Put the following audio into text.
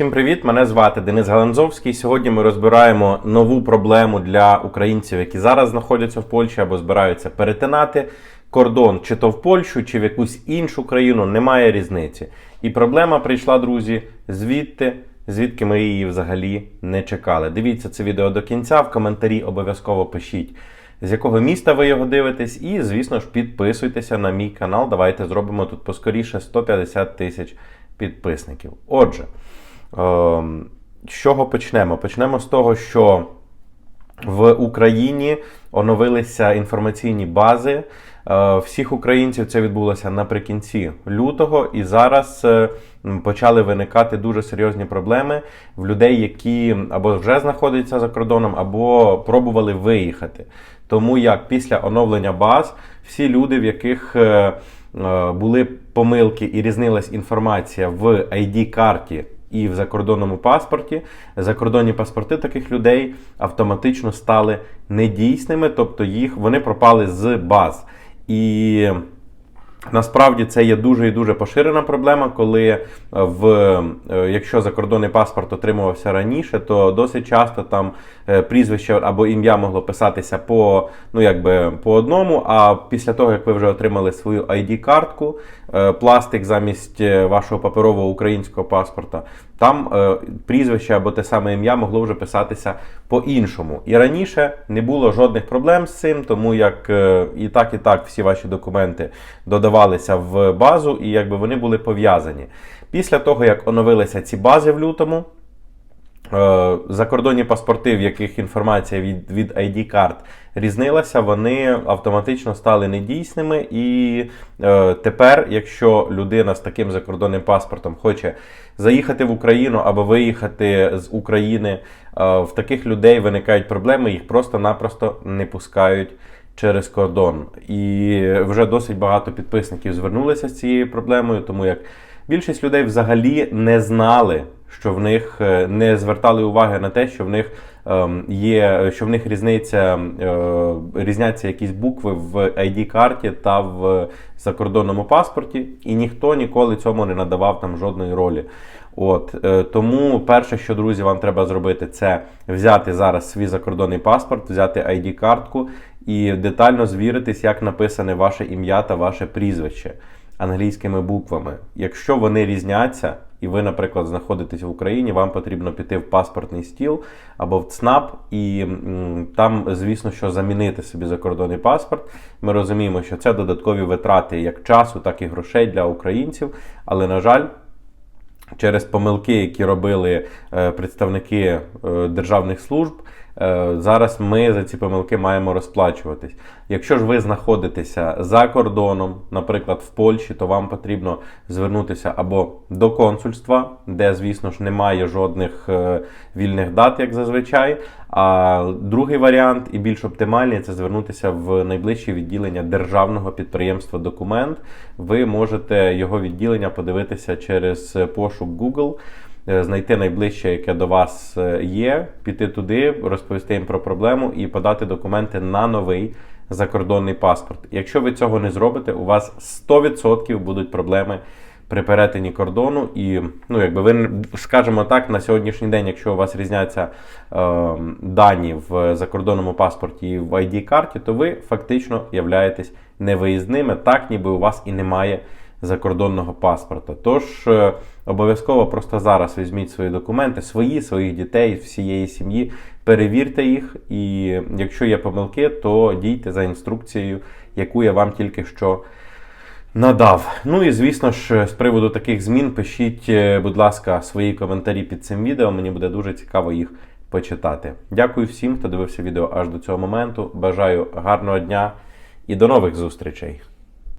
Всім привіт! Мене звати Денис Галанзовський. Сьогодні ми розбираємо нову проблему для українців, які зараз знаходяться в Польщі або збираються перетинати кордон чи то в Польщу, чи в якусь іншу країну. Немає різниці. І проблема прийшла, друзі, звідти, звідки ми її взагалі не чекали. Дивіться це відео до кінця. В коментарі обов'язково пишіть. З якого міста ви його дивитесь, і, звісно ж, підписуйтеся на мій канал. Давайте зробимо тут поскоріше 150 тисяч підписників. Отже, з чого почнемо? Почнемо з того, що в Україні оновилися інформаційні бази. Е, Всіх українців це відбулося наприкінці лютого, і зараз е, почали виникати дуже серйозні проблеми в людей, які або вже знаходяться за кордоном, або пробували виїхати. Тому як після оновлення баз всі люди, в яких е, були помилки і різнилась інформація в ID-карті і в закордонному паспорті, закордонні паспорти таких людей автоматично стали недійсними, тобто їх вони пропали з баз. І Насправді це є дуже і дуже поширена проблема, коли е, в е, якщо закордонний паспорт отримувався раніше, то досить часто там е, прізвище або ім'я могло писатися по ну якби по одному. А після того як ви вже отримали свою ID-картку, пластик замість вашого паперового українського паспорта, там прізвище або те саме ім'я могло вже писатися по-іншому. І раніше не було жодних проблем з цим, тому як і так, і так всі ваші документи додавалися в базу, і якби вони були пов'язані. Після того, як оновилися ці бази в лютому, е, закордонні паспорти, в яких інформація від, від ID-карт різнилася, вони автоматично стали недійсними. І е, тепер, якщо людина з таким закордонним паспортом хоче заїхати в Україну або виїхати з України, е, в таких людей виникають проблеми, їх просто-напросто не пускають через кордон. І вже досить багато підписників звернулися з цією проблемою, тому як більшість людей взагалі не знали, що в них е, не звертали уваги на те, що в них ем, є, що в них різниця, е, різняться якісь букви в ID-карті та в закордонному паспорті, і ніхто ніколи цьому не надавав там жодної ролі. От е, тому перше, що друзі, вам треба зробити, це взяти зараз свій закордонний паспорт, взяти ID-картку і детально звіритись, як написане ваше ім'я та ваше прізвище англійськими буквами. Якщо вони різняться, і ви, наприклад, знаходитесь в Україні, вам потрібно піти в паспортний стіл або в ЦНАП, і там, звісно, що замінити собі закордонний паспорт. Ми розуміємо, що це додаткові витрати як часу, так і грошей для українців, але на жаль. Через помилки, які робили е, представники е, державних служб, зараз ми за ці помилки маємо розплачуватись. Якщо ж ви знаходитеся за кордоном, наприклад, в Польщі, то вам потрібно звернутися або до консульства, де, звісно ж, немає жодних вільних дат, як зазвичай. А другий варіант і більш оптимальний це звернутися в найближче відділення державного підприємства Документ. Ви можете його відділення подивитися через пошук Google. Е, Знайти найближче, яке до вас е, є, піти туди, розповісти їм про проблему і подати документи на новий закордонний паспорт. Якщо ви цього не зробите, у вас 100% будуть проблеми при перетині кордону. І, ну, якби ви скажімо так, на сьогоднішній день, якщо у вас різняться е, дані в закордонному паспорті і в ID-карті, то ви фактично являєтесь невиїзними, так ніби у вас і немає закордонного паспорта. Тож е, обов'язково просто зараз візьміть свої документи, свої, своїх дітей, всієї сім'ї, перевірте їх, і якщо є помилки, то дійте за інструкцією, яку я вам тільки що надав. Ну і звісно ж, з приводу таких змін пишіть, е, будь ласка, свої коментарі під цим відео. Мені буде дуже цікаво їх почитати. Дякую всім, хто дивився відео аж до цього моменту. Бажаю гарного дня і до нових зустрічей!